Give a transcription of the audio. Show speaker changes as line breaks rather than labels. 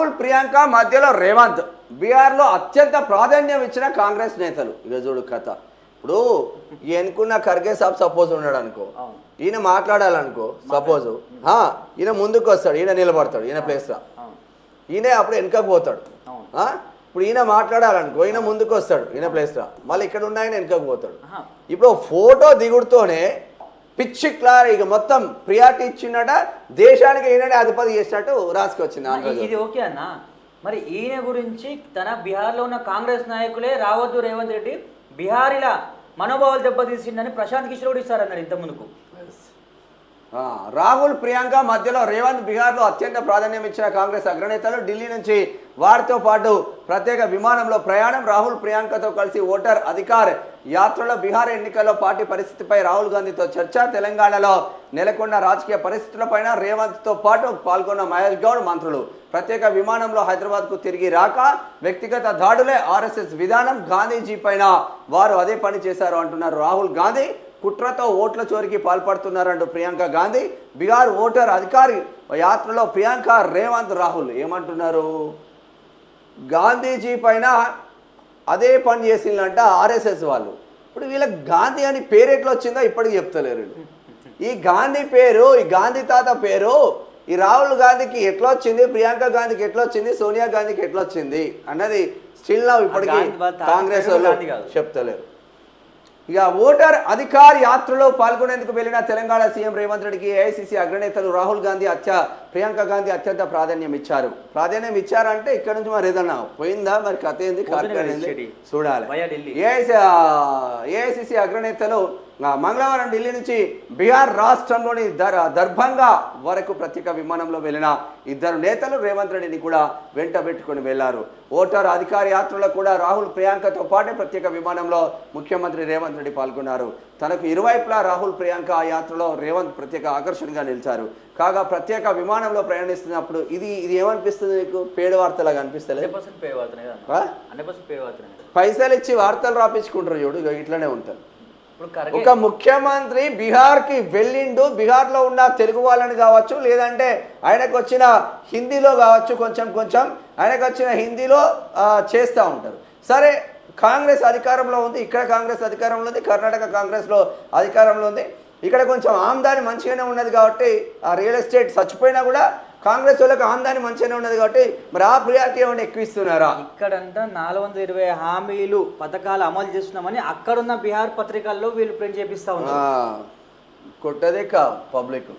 రాహుల్ ప్రియాంక మధ్యలో రేవంత్. బీహార్లో అత్యంత ప్రాధాన్యం ఇచ్చిన కాంగ్రెస్ నేతలు. ఇక చూడు కథ. ఇప్పుడు ఎన్నుకున్న ఖర్గే సాబ్ సపోజ్ ఉన్నాడు అనుకో. ఈయన మాట్లాడాలనుకో సపోజ్. ఈయన ముందుకు వస్తాడు ఈయన నిలబడతాడు ఈయన ప్లేస్లో ఈయన అప్పుడు వెనకకు పోతాడు? ఇప్పుడు ఈయన మాట్లాడాలనుకో ఈయన ముందుకు వస్తాడు ఈయన ప్లేస్లో మళ్ళీ ఇక్కడ ఉన్న ఆయన వెనకకు పోతాడు. ఇప్పుడు ఫోటో దిగుడుతోనే పిచ్చి క్లార్. ఇక మొత్తం ప్రియారిటీ ఇచ్చిండట దేశానికి ఈయననే అధిపతి చేసినట్టు రాసుకొచ్చింది
ఇది ఓకే అన్న? మరి ఈయన గురించి తన బీహార్లో ఉన్న కాంగ్రెస్ నాయకులే రావద్దు రేవంత్ రెడ్డి బీహారీల మనోభావాలు దెబ్బతీసిండని ప్రశాంత్ కిషోర్ కూడా ఇస్తారన్నారు ఇంత ముందుకు
రాహుల్ ప్రియాంక మధ్యలో రేవంత్ బీహార్లో అత్యంత ప్రాధాన్యం ఇచ్చిన కాంగ్రెస్ అగ్రనేతలు ఢిల్లీ నుంచి వారితో పాటు ప్రత్యేక విమానంలో ప్రయాణం. రాహుల్ ప్రియాంకతో కలిసి ఓటర్ అధికార్ యాత్రలో బీహార్ ఎన్నికల్లో పార్టీ పరిస్థితిపై రాహుల్ గాంధీతో చర్చ. తెలంగాణలో నెలకొన్న రాజకీయ పరిస్థితులపైన రేవంత్తో పాటు పాల్గొన్న మహేష్ గౌడ్ మంత్రులు. ప్రత్యేక విమానంలో హైదరాబాద్కు తిరిగి రాక వ్యక్తిగత దాడులే ఆర్ఎస్ఎస్ విధానం. గాంధీజీ పైన వారు అదే పని చేశారు అంటున్నారు రాహుల్ గాంధీ. కుట్రతో ఓట్ల చోరికి పాల్పడుతున్నారంటూ ప్రియాంక గాంధీ బీహార్ ఓటర్ అధికారి యాత్రలో ప్రియాంక రేవంత్ రాహుల్ ఏమంటున్నారు గాంధీజీ పైన అదే పని చేసిందంట ఆర్ఎస్ఎస్ వాళ్ళు ఇప్పుడు వీళ్ళకి గాంధీ అని పేరు ఎట్లా వచ్చిందో ఇప్పటికి చెప్తలేరు. ఈ గాంధీ పేరు ఈ గాంధీ తాత పేరు ఈ రాహుల్ గాంధీకి ఎట్లా వచ్చింది ప్రియాంక గాంధీకి ఎట్లా వచ్చింది సోనియా గాంధీకి ఎట్లా వచ్చింది అన్నది స్టిల్ నా ఇప్పటికీ కాంగ్రెస్ వాళ్ళు. చెప్తలేరు ఇక ఓటర్ అధికార్ యాత్రలో పాల్గొనేందుకు వెళ్ళిన తెలంగాణ సీఎం రేవంత్ రెడ్డికి ఏఐసిసి అగ్రనేతలు రాహుల్ గాంధీ అత్య ప్రియాంక గాంధీ అత్యంత ప్రాధాన్యం ఇచ్చారు. ప్రాధాన్యం ఇచ్చారంటే ఇక్కడ నుంచి మరి ఏదన్నా పోయిందా? మరి కథ ఏంది? కార్యక్రమం. చూడాలి. ఏఐసి ఏఐసిసి అగ్రనేతలు మంగళవారం ఢిల్లీ నుంచి బీహార్ రాష్ట్రంలోని దర్ దర్భంగా వరకు ప్రత్యేక విమానంలో వెళ్ళిన ఇద్దరు నేతలు రేవంత్ రెడ్డిని కూడా వెంట పెట్టుకొని వెళ్ళారు ఓటర్ అధికార యాత్రలో కూడా రాహుల్ ప్రియాంకతో పాటే ప్రత్యేక విమానంలో ముఖ్యమంత్రి రేవంత్ రెడ్డి పాల్గొన్నారు. తనకు ఇరువైపులా రాహుల్ ప్రియాంక ఆ యాత్రలో రేవంత్ ప్రత్యేక ఆకర్షణగా నిలిచారు. కాగా ప్రత్యేక విమానంలో ప్రయాణిస్తున్నప్పుడు ఇది ఇది ఏమనిపిస్తుంది మీకు పేడు వార్తలాగా అనిపిస్తలేదు? పైసలు ఇచ్చి వార్తలు రాపించుకుంటారు చూడు ఇట్లనే ఉంటారు. ఒక ముఖ్యమంత్రి బీహార్కి వెళ్ళిండు బీహార్లో ఉన్న తెలుగు వాళ్ళని కావచ్చు లేదంటే ఆయనకు వచ్చిన హిందీలో కావచ్చు కొంచెం కొంచెం ఆయనకు వచ్చిన హిందీలో చేస్తూ ఉంటారు. సరే కాంగ్రెస్ అధికారంలో ఉంది ఇక్కడ కాంగ్రెస్ అధికారంలో ఉంది కర్ణాటక కాంగ్రెస్లో అధికారంలో ఉంది. ఇక్కడ కొంచెం ఆమ్దాని మంచిగానే ఉన్నది కాబట్టి ఆ రియల్ ఎస్టేట్ చచ్చిపోయినా కూడా కాంగ్రెస్ వాళ్ళకి ఆమ్దాని మంచిగానే ఉన్నది కాబట్టి మరి ఆ ప్రియారిటీ ఏమైనా ఎక్కువ ఇస్తున్నారా?
ఇక్కడంతా నాలుగు వందల ఇరవై హామీలు పథకాలు అమలు చేస్తున్నామని అక్కడున్న బీహార్ పత్రికల్లో వీళ్ళు ప్రింట్ చేపిస్తా ఉన్నారు.
కొట్టదే కా పబ్లిక్.